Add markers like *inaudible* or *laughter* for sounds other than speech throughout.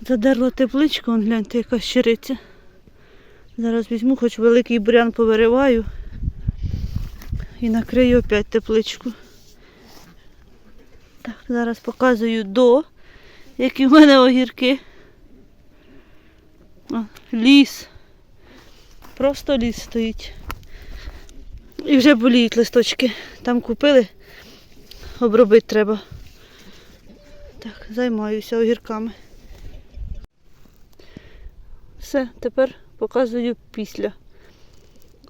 Задерла тепличку, он гляньте, яка щириця. Зараз візьму, хоч великий бурян повириваю і накрию опять тепличку. Так, зараз показую до, які в мене огірки. О, ліс. Просто ліс стоїть. І вже боліють листочки. Там купили, обробити треба. Так, займаюся огірками. Все, тепер показую після.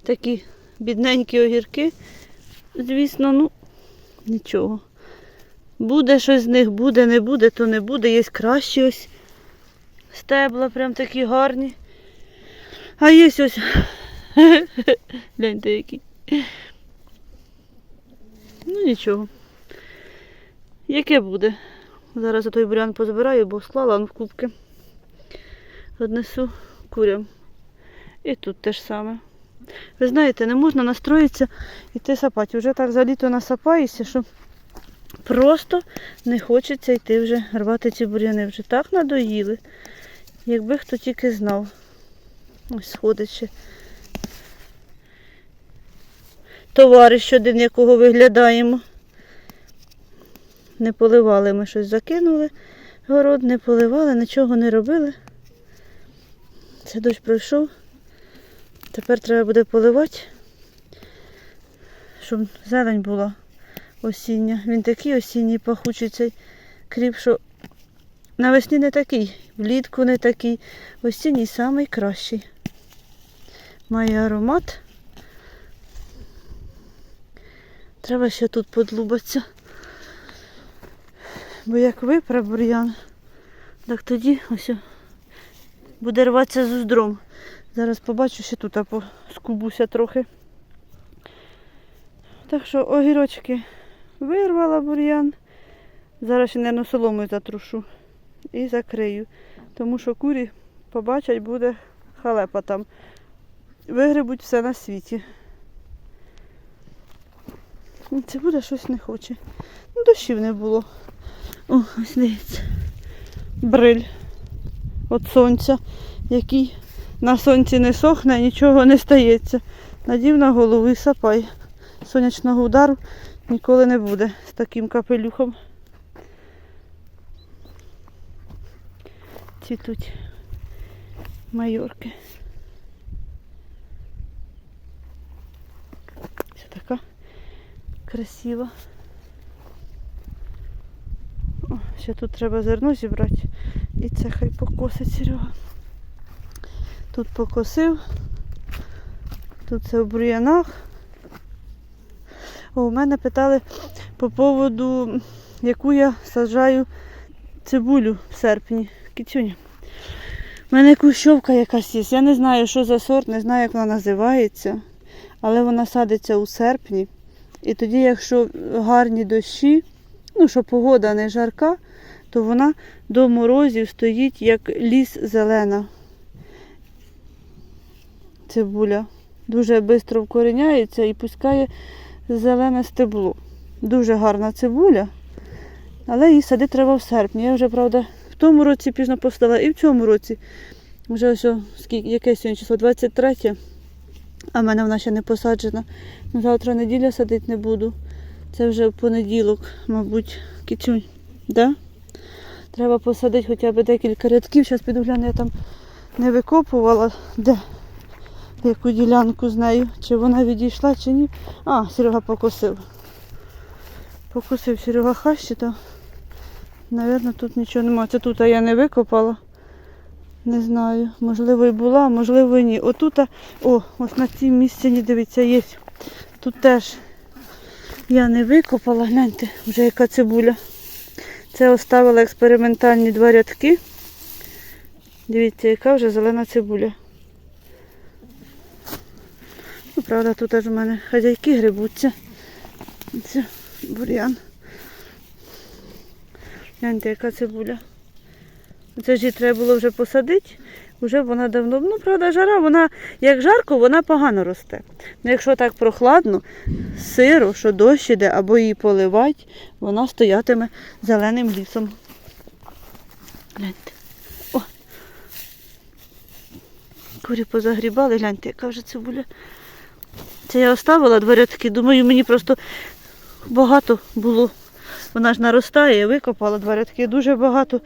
Такі бідненькі огірки. Звісно, ну, нічого. Буде щось з них, буде, не буде, то не буде. Є кращі ось стебла, прям такі гарні. А є ось. *laughs* Гляньте які. Ну нічого. Яке буде? Зараз я той бурян позбираю, бо склала он в кубки. Однесу курям. І тут те ж саме. Ви знаєте, не можна настроїтися йти сапати. Вже так за літо насапаєшся, що просто не хочеться йти вже рвати ці буряни. Вже так надоїли. Якби хто тільки знав. Ось сходить ще. Товариш один, якого виглядаємо. Не поливали ми щось закинули. Город не поливали, нічого не робили. Це дощ пройшов. Тепер треба буде поливати, щоб зелень була осіння. Він такий осінній пахучий цей кріп, що навесні не такий, влітку не такий. Осінній самий кращий. Має аромат. Треба ще тут подлубатися. Бо як випре бур'ян, так тоді ось буде рватися з уздром. Зараз побачу, ще тут а, скубуся трохи. Так що огірочки вирвала бур'ян. Зараз ще, мабуть, соломою затрушу і закрию. Тому що курі побачать, буде халепа там. Вигребуть все на світі. Це буде щось не хоче. Ну, дощів не було. О, ось дивіться. Бриль від сонця, який на сонці не сохне, нічого не стається. Надів на голову і сапай. Сонячного удару ніколи не буде з таким капелюхом. Цвітуть майорки. Це така красива. О, ще тут треба зерно зібрати. І це хай покосить Серега. Тут покосив. Тут це в бур'янах. У мене питали по поводу, яку я саджаю цибулю в серпні. Кицюня. У мене кущовка якась є. Я не знаю, що за сорт, не знаю, як вона називається. Але вона садиться у серпні. І тоді, якщо гарні дощі, ну, що погода не жарка, то вона до морозів стоїть як ліс зелена. Цибуля. Дуже швидко вкоріняється і пускає зелене стебло. Дуже гарна цибуля, але її садити треба в серпні. Я вже, правда, в тому році пізно поставила і в цьому році. Вже ось, скільки, яке сьогодні число? 23, а в мене вона ще не посаджена. Ну, Завтра неділя садити не буду. Це вже понеділок, мабуть, кицюнь. Да? Треба посадити хоча б декілька рядків. Зараз піду гляну, я там не викопувала. Де? Яку ділянку з нею. Чи вона відійшла, чи ні. А, Серега покосив. Покосив Серега хащі, то, Навірно, тут нічого немає. Це тут я не викопала. Не знаю. Можливо і була, можливо і ні. Отут, о, ось на цій місці, дивіться, є. Тут теж я не викопала, гляньте, вже яка цибуля. Це оставила експериментальні два рядки. Дивіться, яка вже зелена цибуля. Ну, правда, тут аж у мене хазяйки грибуться. Це бур'ян. Гляньте, яка цибуля. Це ж її треба було вже посадити. Вже вона давно, ну правда, жара, вона як жарко, вона погано росте. Ну, якщо так прохладно, сиро, що дощ іде, або її поливати, вона стоятиме зеленим лісом. Гляньте. О, Курі позагрібали, гляньте, яка вже цибуля. Це я оставила два. Думаю, мені просто багато було. Вона ж наростає, викопала два. Дуже багато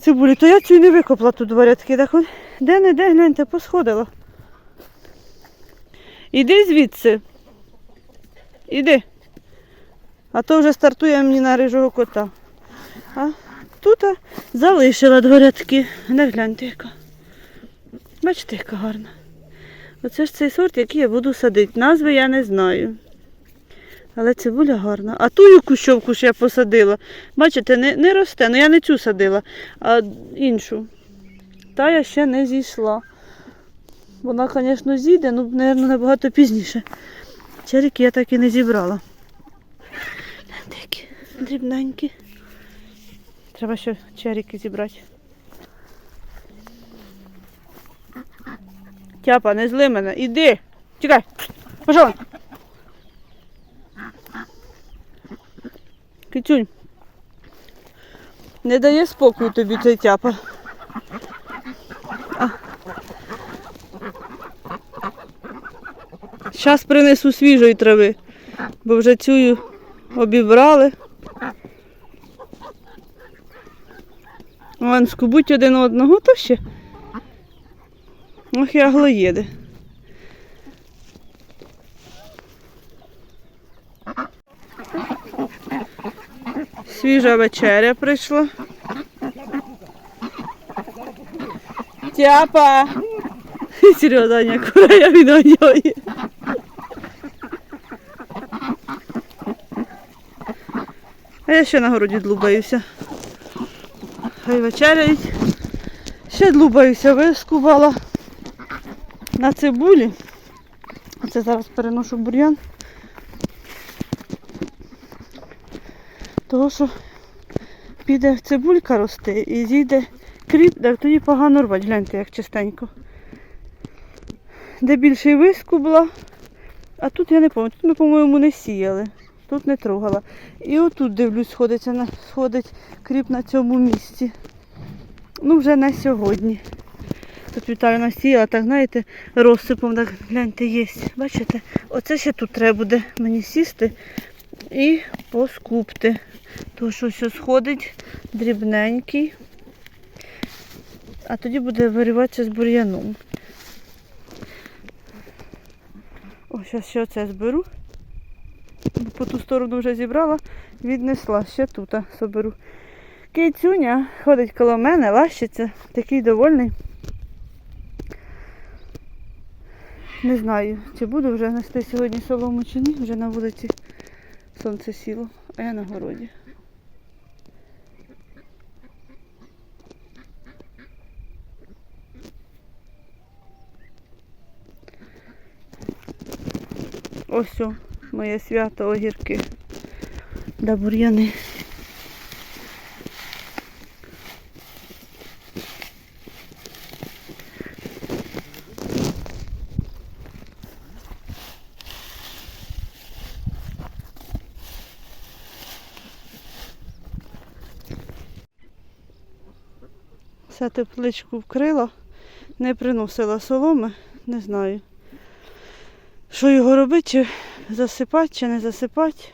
цибулі. То я цю не викопала тут два. Так от, де не де, гляньте, посходила. Іди звідси. Іди. А то вже стартує мені на рижого кота. А тут залишила два рядки. Не гляньте яка. Бачите, яка гарна. Оце ж цей сорт, який я буду садити. Назви я не знаю. Але цибуля гарна. А ту кущовку ж я посадила. Бачите, не, не росте. Ну я не цю садила, а іншу. Та я ще не зійшла. Вона, звісно, зійде, ну, мабуть, набагато пізніше. Черіки я так і не зібрала. Такі дрібненькі. Треба ще черіки зібрати. Тяпа, не зли мене. Іди. Чекай. Пішов. Кицюнь. Не дає спокою тобі цей тяпа. Зараз принесу свіжої трави, бо вже цю обібрали. Вон скубуть один одного, то ще. Ох, аглоєди. Свіжа вечеря прийшла. Тяпа! *laughs* Серйозно, Аня, кура я він одягає. А я ще на городі длубаюся. Хай вечеряють. Ще длубаюся, вискубала на цибулі. Оце зараз переношу бур'ян. Того, що піде цибулька рости і зійде кріп, так тоді погано рвать. Гляньте, як чистенько. Де більше вискубла, а тут я не пам'ятаю, тут ми, по-моєму, не сіяли. Тут не трогала. І отут дивлюсь, сходиться на, сходить кріп на цьому місці. Ну, вже не сьогодні. Тут Віталіна сіяла, так знаєте, розсипом, так гляньте, є. Бачите? Оце ще тут треба буде мені сісти і поскупти. То що все сходить дрібненький. А тоді буде вириватися з бур'яном. О, зараз ще оце зберу. По ту сторону вже зібрала, віднесла, ще тут соберу. Кицюня ходить коло мене, лащиться, такий довольний. Не знаю, чи буду вже нести сьогодні солому чи ні, вже на вулиці сонце сіло, а я на городі. Ось о, моє свято огірки. Да бур'яни. Все тепличку вкрила, не приносила соломи, не знаю. Що його робити, чи засипати, чи не засипати.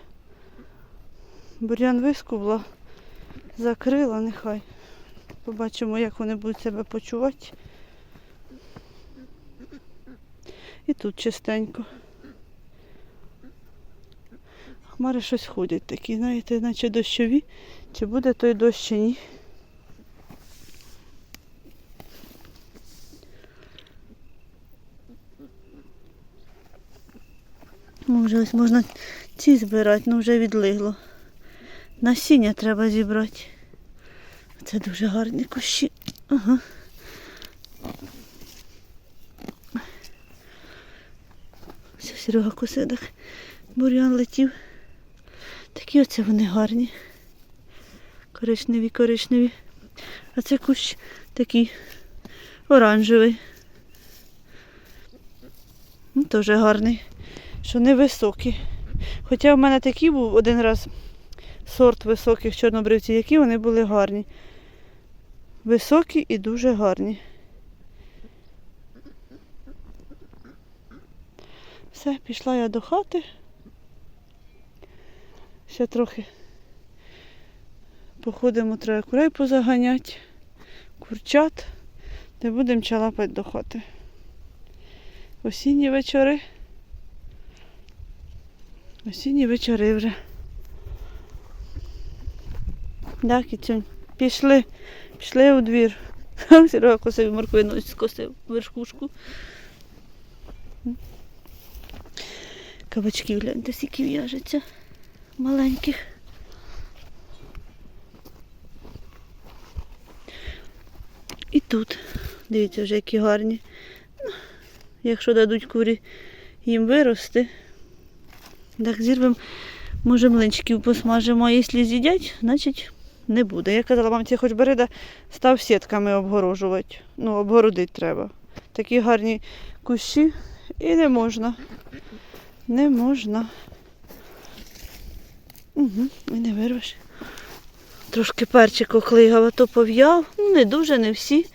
Бур'ян вискубла, закрила, нехай. Побачимо, як вони будуть себе почувати. І тут чистенько. Хмари щось ходять такі, знаєте, наче дощові. Чи буде той дощ, чи ні. Може, ось можна ці збирати, ну вже відлигло. Насіння треба зібрати. Це дуже гарні кущі. Ага. Все, Серега косидок. Бур'ян летів. Такі оце вони гарні. Коричневі, коричневі. А це кущ такий оранжевий. Ну, Теж гарний що невисокі. Хоча в мене такий був один раз сорт високих чорнобривців, які вони були гарні. Високі і дуже гарні. Все, пішла я до хати. Ще трохи походимо, треба курей позаганяти, курчат, де будемо чалапати до хати. Осінні вечори. Осінні вечори вже. Так, і Пішли, пішли у двір. *laughs* Серега косив морквину скосив верхушку. Кабачків гляньте, скільки в'яжеться. Маленьких. І тут. Дивіться, вже які гарні. Якщо дадуть курі їм вирости, так зірвемо, може млинчиків посмажимо, а якщо з'їдять, значить не буде. Я казала, мамці, хоч береда став сітками обгорожувати. Ну, обгородити треба. Такі гарні кущі і не можна. Не можна. Угу, і не вирвеш. Трошки перчик оклигав, а то пов'яв. Ну, не дуже, не всі.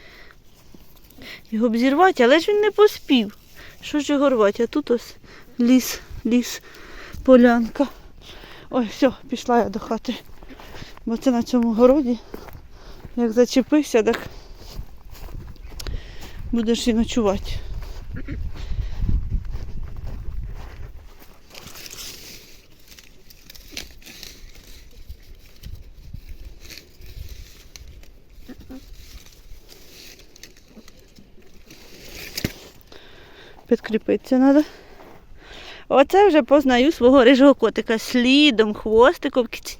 Його б зірвати, але ж він не поспів. Що ж його рвати? А тут ось ліс, ліс, полянка. Ой, все, пішла я до хати. Бо це на цьому городі. Як зачепився, так будеш і ночувати. Підкріпитися треба. Оце вже познаю свого рижого котика слідом, хвостиком. Кць.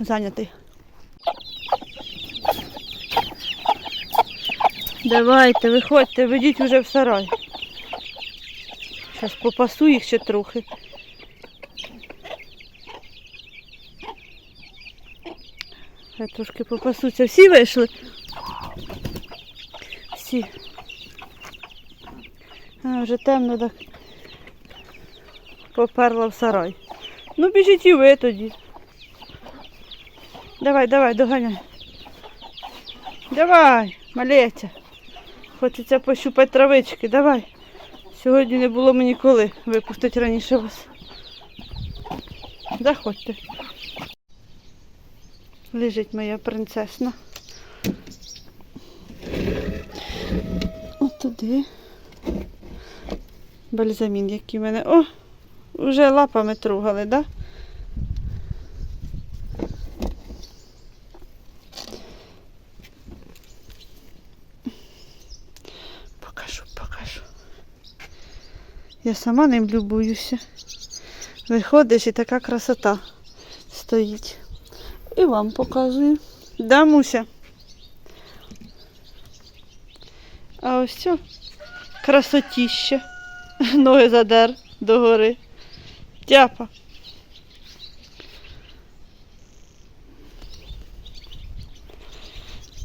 Зайнятий. Давайте, виходьте, ведіть уже в сарай. Зараз попасу їх ще трохи. Хай трошки попасуться. Всі вийшли? Всі. Вже темно так поперла в сарай. Ну біжіть і ви тоді. Давай, давай, доганяй. Давай, малеця. Хочеться пощупати травички, давай. Сьогодні не було мені коли випустити раніше вас. Заходьте. Лежить моя принцесна. От туди. Бальзамін, який в мене. О! Вже лапами трогали, так? Да? Покажу, покажу. Я сама ним любуюся. Виходиш і така красота стоїть. І вам показую. Да, Муся? А ось це красотіще. *laughs* Ноги задер догори. Тяпа.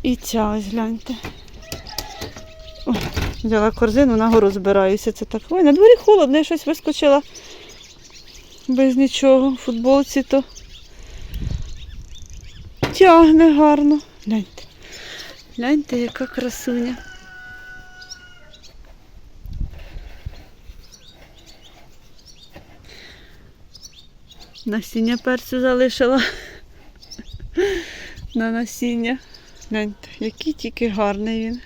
І ця ось гляньте. О, взяла корзину, нагору збираюся. Це так. Ой, на дворі холодно, я щось вискочила без нічого. В футболці то тягне гарно. Гляньте. Гляньте, яка красуня. Насіння перцю залишила на насіння. Гляньте, який тільки гарний він.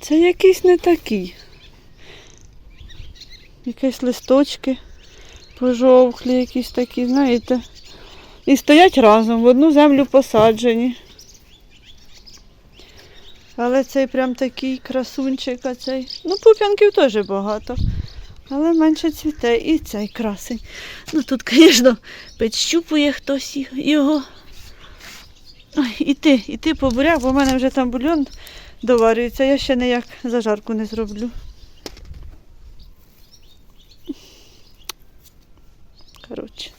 Це якийсь не такий. Якісь листочки пожовклі, якісь такі, знаєте. І стоять разом, в одну землю посаджені. Але цей прям такий красунчик, а цей. Ну, пуп'янків теж багато. Але менше цвіте. І цей красень. Ну тут, звісно, підщупує хтось його. Ой, і ти, і ти по буряк, бо в мене вже там бульйон доварюється. Я ще ніяк зажарку не зроблю. Коротше.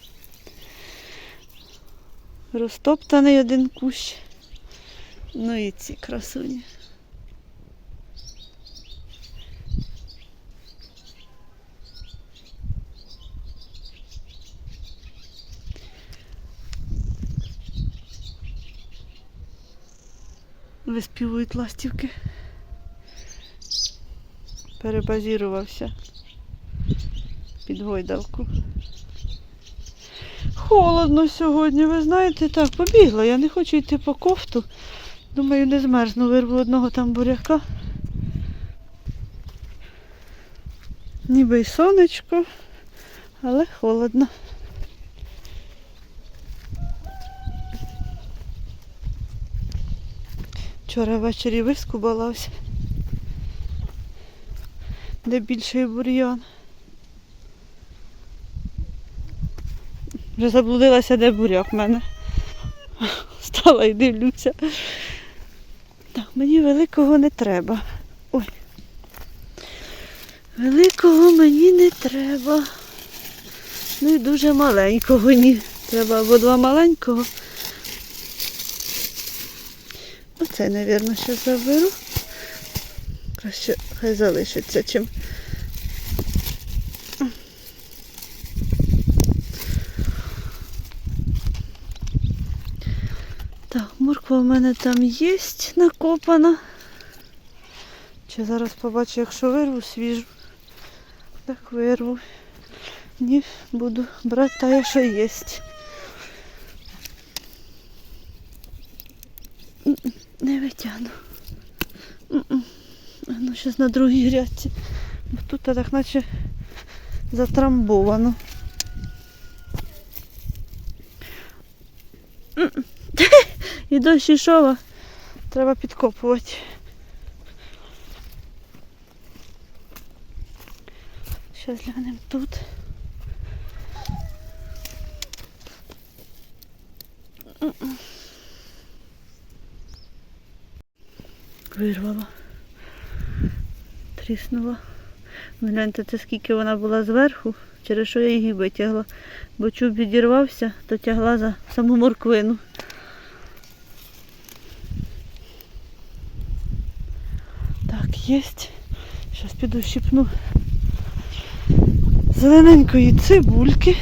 Розтоптаний один кущ. Ну і ці красуні. Виспівують ластівки. Перебазірувався під гойдалку. Холодно сьогодні, ви знаєте, так, побігла, я не хочу йти по кофту. Думаю, не змерзну, вирву одного там буряка. Ніби й сонечко, але холодно. Вчора ввечері вискубалася. Де більший бур'ян. Вже заблудилася, де буряк в мене. Стала і дивлюся. Мені великого не треба. Ой. Великого мені не треба. Ну і дуже маленького ні. Треба або два маленького. Оце, мабуть, ще заберу. Краще хай залишиться чим. Так, морква в мене там є накопана. Чи зараз побачу, якщо вирву свіжу. Так вирву. Ні, буду брати та, що є. М-м, Не витягну. Ну, зараз на другій грядці. Тут так наче затрамбовано. І дощ ішов, треба підкопувати. Зараз глянемо тут. Вирвала. Тріснула. Гляньте, це скільки вона була зверху, через що я її витягла. Бо чуб відірвався, то тягла за саму морквину. Єсть. Зараз піду щипну зелененької цибульки.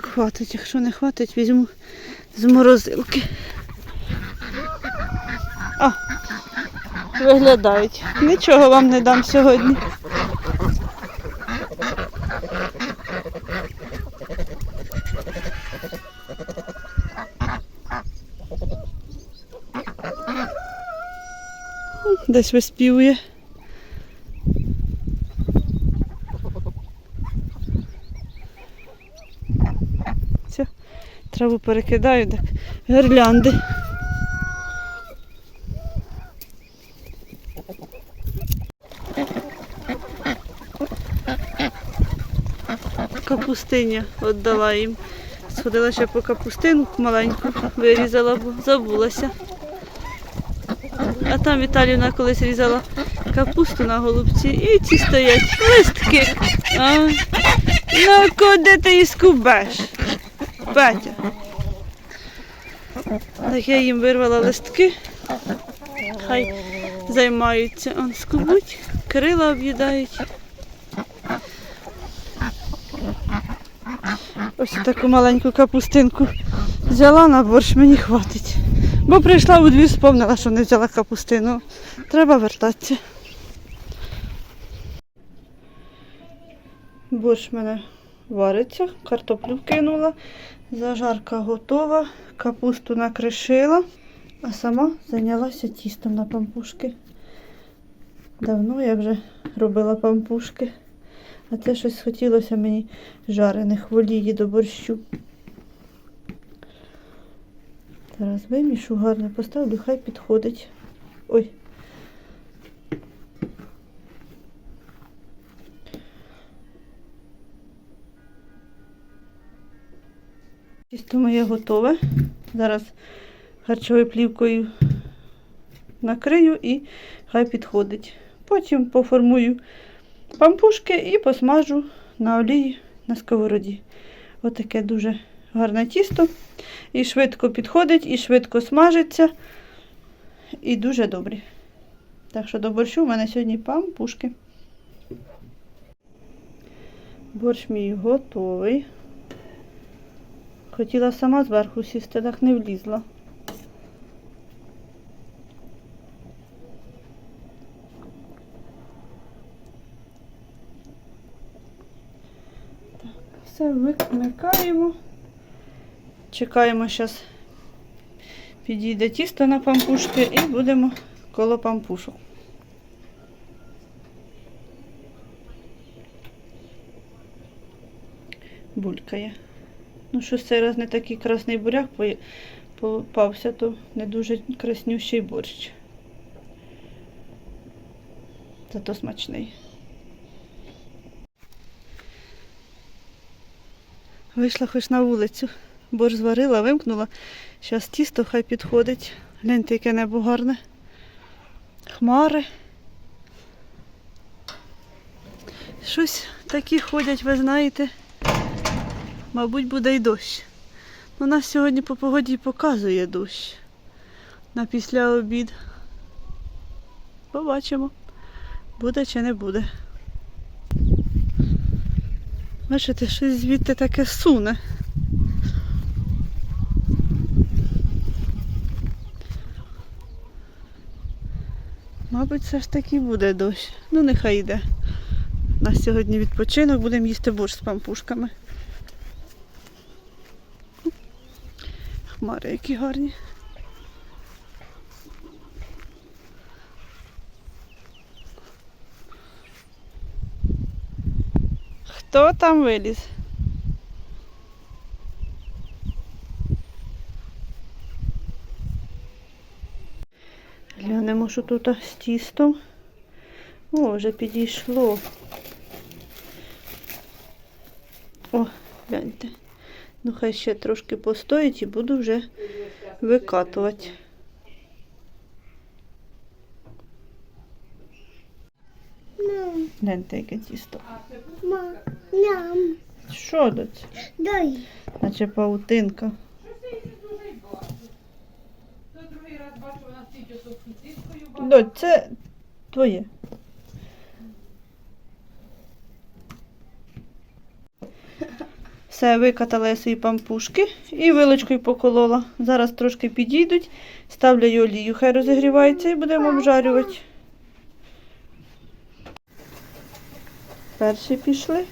Хватить. Якщо не хватить, візьму з морозилки. А, виглядають. Нічого вам не дам сьогодні. Десь виспівує. Все, траву перекидаю, так гірлянди. Капустиня віддала їм. Сходила ще по капустинку маленьку, вирізала, бо забулася. А там Віталіна колись різала капусту на голубці і ці стоять листки. А? Ну куди ти її скубеш? Петя. Так я їм вирвала листки. Хай займаються. Он скубуть, крила об'їдають. Ось таку маленьку капустинку взяла на борщ, мені хватить. Бо прийшла у двір, спомнила, що не взяла капустину. Треба вертатися. Борщ мене вариться, картоплю кинула, зажарка готова, капусту накришила, а сама зайнялася тістом на пампушки. Давно я вже робила пампушки. А це щось хотілося мені жарених в олії до борщу. Зараз вимішу гарно, поставлю, хай підходить. Ой. Тісто моє готове. Зараз харчовою плівкою накрию і хай підходить. Потім поформую пампушки і посмажу на олії на сковороді. Отаке дуже гарне тісто. І швидко підходить, і швидко смажиться. І дуже добрі. Так що до борщу в мене сьогодні пампушки. Борщ мій готовий. Хотіла сама зверху сісти, так не влізла. Так, все викмикаємо. Чекаємо зараз. Підійде тісто на пампушки і будемо коло пампушок. Булькає. Ну, щось цей раз не такий красний буряк попався, то не дуже краснющий борщ. Зато смачний. Вийшла хоч на вулицю. Борщ зварила, вимкнула. Зараз тісто хай підходить. Гляньте, яке небо гарне. Хмари. Щось такі ходять, ви знаєте. Мабуть, буде й дощ. У нас сьогодні по погоді показує дощ. На після обід. Побачимо, буде чи не буде. Бачите, щось звідти таке суне. Мабуть, все ж таки буде дощ. Ну, нехай йде. У нас сьогодні відпочинок, будемо їсти борщ з пампушками. Хмари які гарні. Хто там виліз? Глянемо, що тут з тістом. О, вже підійшло. О, гляньте. Ну, хай ще трошки постоїть і буду вже викатувати. Гляньте, яке тісто. мам, ням, Що доць? дай. Наче паутинка. Доць, це твоє. Все, викатала я свої пампушки і вилочкою поколола. Зараз трошки підійдуть, ставлю олію, хай розігрівається і будемо обжарювати. Перші пішли.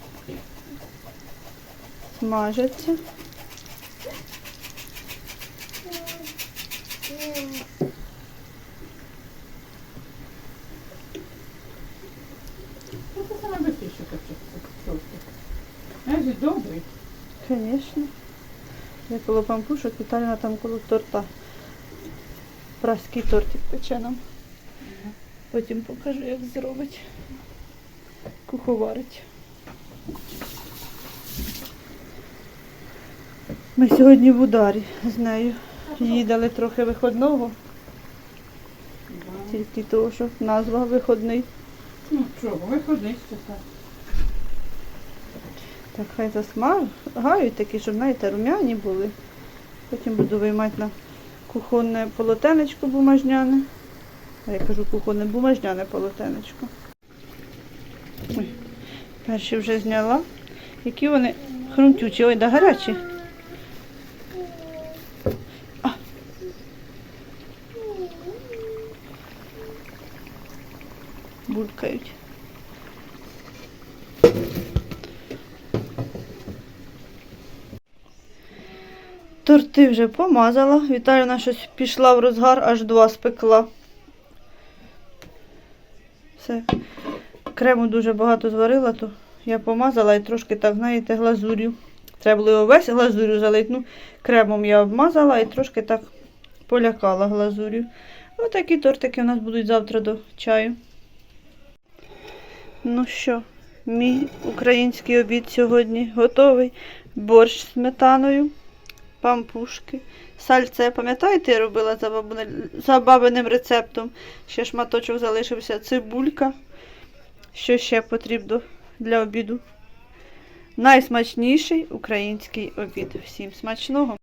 Смажаться. Ну, це саме безпечніше капчик. Знаєш, добрий. Звісно. Я коло пампушок, Віталіна там коло торта. Праський тортик пече нам. Потім покажу, як зробить. Куховарить. Ми сьогодні в ударі з нею. Їдали трохи виходного, тільки того, що назва виходний. Ну, чого, виходи ще так. Так хай засмагають такі, щоб, знаєте, рум'яні були. Потім буду виймати на кухонне полотенечко бумажняне. А я кажу кухонне бумажняне полотенечко. Ой, перші вже зняла. Які вони хрумтючі, ой, да гарячі. А. Булькають. Торти вже помазала. Віталіна щось пішла в розгар, аж два спекла. Все. Крему дуже багато зварила, то я помазала і трошки так, знаєте, глазур'ю. Треба було його весь глазур'ю залити. Ну, кремом я обмазала і трошки так полякала глазур'ю. Отакі тортики у нас будуть завтра до чаю. Ну що, мій український обід сьогодні готовий. Борщ з сметаною пампушки. Сальце, пам'ятаєте, я робила за, бабуне, за бабиним рецептом. Ще шматочок залишився. Цибулька. Що ще потрібно для обіду? найсмачніший український обід. Всім смачного!